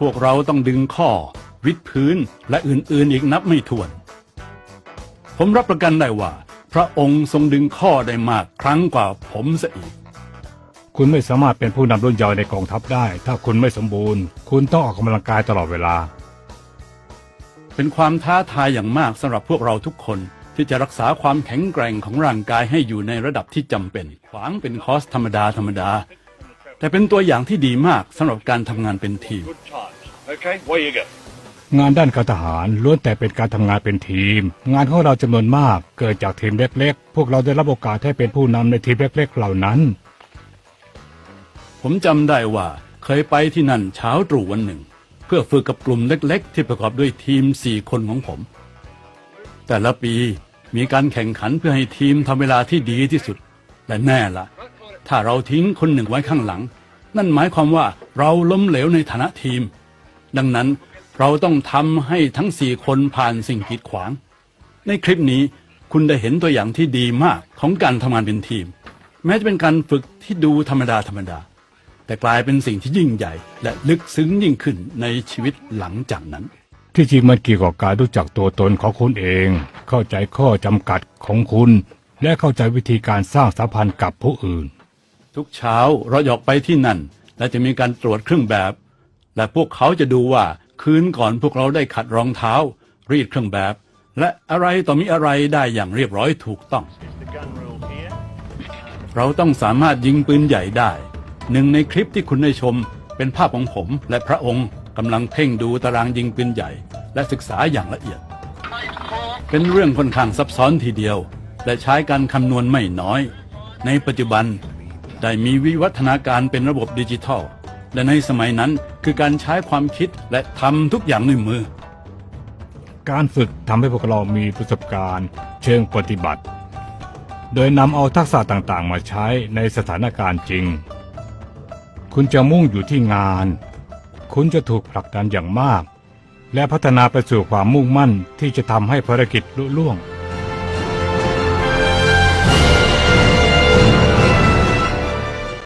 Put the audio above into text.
พวกเราต้องดึงข้อ วิดพื้นและอื่นๆอีกนับไม่ถ้วน ผมรับประกันได้ว่า พระองค์ทรงดึงข้อได้มากครั้งกว่าผมซะอีก คุณไม่สามารถเป็นผู้นำรุ่นเยาว์ในกองทัพได้ ถ้าคุณไม่สมบูรณ์ คุณต้องออกกำลังกายตลอดเวลา เป็นความท้าทายอย่างมากสำหรับพวกเราทุกคนที่จะรักษาความแข็งแกร่งของร่างกายให้อยู่ในระดับที่จำเป็นขวางเป็นคอร์สธรรมดาธรรมดา แต่เป็นตัวอย่างที่ดีมากสำหรับการทำงานเป็นทีม Good times. Okay, where you go? งานด้านการทหารล้วนแต่เป็นการทำงานเป็นทีม งานของเราจำนวนมากเกิดจากทีมเล็กๆ พวกเราได้รับโอกาสให้เป็นผู้นำในทีมเล็กๆ เหล่านั้น ผมจำได้ว่าเคยไปที่นั่นเช้าตรู่วันหนึ่ง เพื่อฝึกกับกลุ่มเล็กๆ ที่ประกอบด้วยทีมสี่คนของผม แต่ละปีมีการแข่งขันเพื่อให้ทีมทำเวลาที่ดีที่สุด และแน่ละ ถ้าเราทิ้งคนหนึ่งไว้ข้างหลัง นั่นหมายความว่าเราล้มเหลวในฐานะทีม ดังนั้นเราต้องทำให้ทั้งสี่คนผ่านสิ่งกีดขวาง ในคลิปนี้คุณได้เห็นตัวอย่างที่ดีมากของการทำงานเป็นทีม แม้จะเป็นการฝึกที่ดูธรรมดาธรรมดา แต่กลายเป็นสิ่งที่ยิ่งใหญ่ และลึกซึ้งยิ่งขึ้นในชีวิตหลังจากนั้น ที่จริงมันเกี่ยวกับการรู้จักตัวตนของคุณเอง เข้าใจข้อจำกัดของคุณ และเข้าใจวิธีการสร้างสัมพันธ์กับผู้อื่น ทุกเช้าเราออกไปที่นั่น และจะมีการตรวจเครื่องแบบ และพวกเขาจะดูว่าคืนก่อนพวกเราได้ขัดรองเท้า รีดเครื่องแบบ และอะไรต่อมีอะไรได้อย่างเรียบร้อยถูกต้อง เราต้องสามารถยิงปืนใหญ่ได้ หนึ่งในคลิปที่คุณได้ชมเป็นภาพของผมและพระองค์กำลังเพ่งดูตารางยิงปืนใหญ่ และศึกษาอย่างละเอียด เป็นเรื่องค่อนข้างซับซ้อนทีเดียว และใช้การคำนวณไม่น้อย ในปัจจุบัน ได้มีวิวัฒนาการเป็นระบบดิจิทัล และในสมัยนั้นคือการใช้ความคิดและทำทุกอย่างด้วยมือ การฝึกทำให้พวกเรามีประสบการณ์ เชิงปฏิบัติ โดยนำเอาทักษะต่างๆ มาใช้ในสถานการณ์จริง คุณจะมุ่งอยู่ที่งาน คุณจะถูกผลักดันอย่างมาก และพัฒนาไปสู่ความมุ่งมั่นที่จะทำให้ภารกิจลุล่วง